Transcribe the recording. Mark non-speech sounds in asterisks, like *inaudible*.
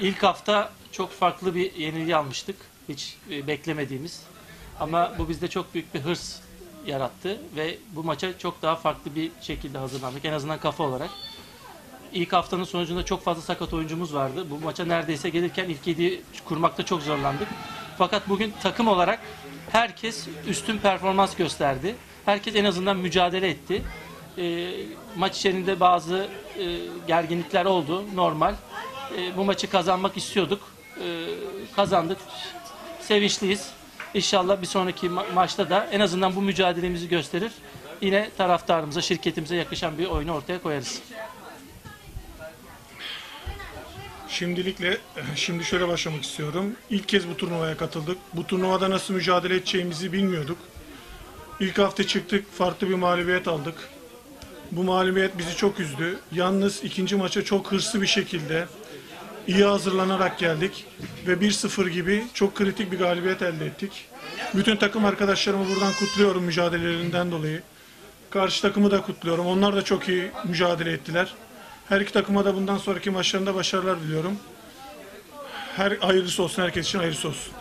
İlk hafta çok farklı bir yenilgi almıştık. Hiç e, beklemediğimiz. Ama bu bizde çok büyük bir hırs yarattı ve bu maça çok daha farklı bir şekilde hazırlandık. En azından kafa olarak. İlk haftanın sonucunda çok fazla sakat oyuncumuz vardı. Bu maça neredeyse gelirken ilk yediği kurmakta çok zorlandık. Fakat bugün takım olarak herkes üstün performans gösterdi. Herkes en azından mücadele etti. E, maç içerisinde bazı e, gerginlikler oldu. Normal. E, bu maçı kazanmak istiyorduk. E, kazandık. Sevinçliyiz. İnşallah bir sonraki ma- maçta da en azından bu mücadelemizi gösterir. Yine taraftarımıza, şirketimize yakışan bir oyunu ortaya koyarız. Şimdilikle *laughs* şimdi şöyle başlamak istiyorum. İlk kez bu turnuvaya katıldık. Bu turnuvada nasıl mücadele edeceğimizi bilmiyorduk. İlk hafta çıktık, farklı bir mağlubiyet aldık. Bu mağlubiyet bizi çok üzdü. Yalnız ikinci maça çok hırslı bir şekilde iyi hazırlanarak geldik ve 1-0 gibi çok kritik bir galibiyet elde ettik. Bütün takım arkadaşlarımı buradan kutluyorum mücadelelerinden dolayı. Karşı takımı da kutluyorum. Onlar da çok iyi mücadele ettiler. Her iki takıma da bundan sonraki maçlarında başarılar diliyorum. Her hayırlısı olsun herkes için hayırlısı olsun.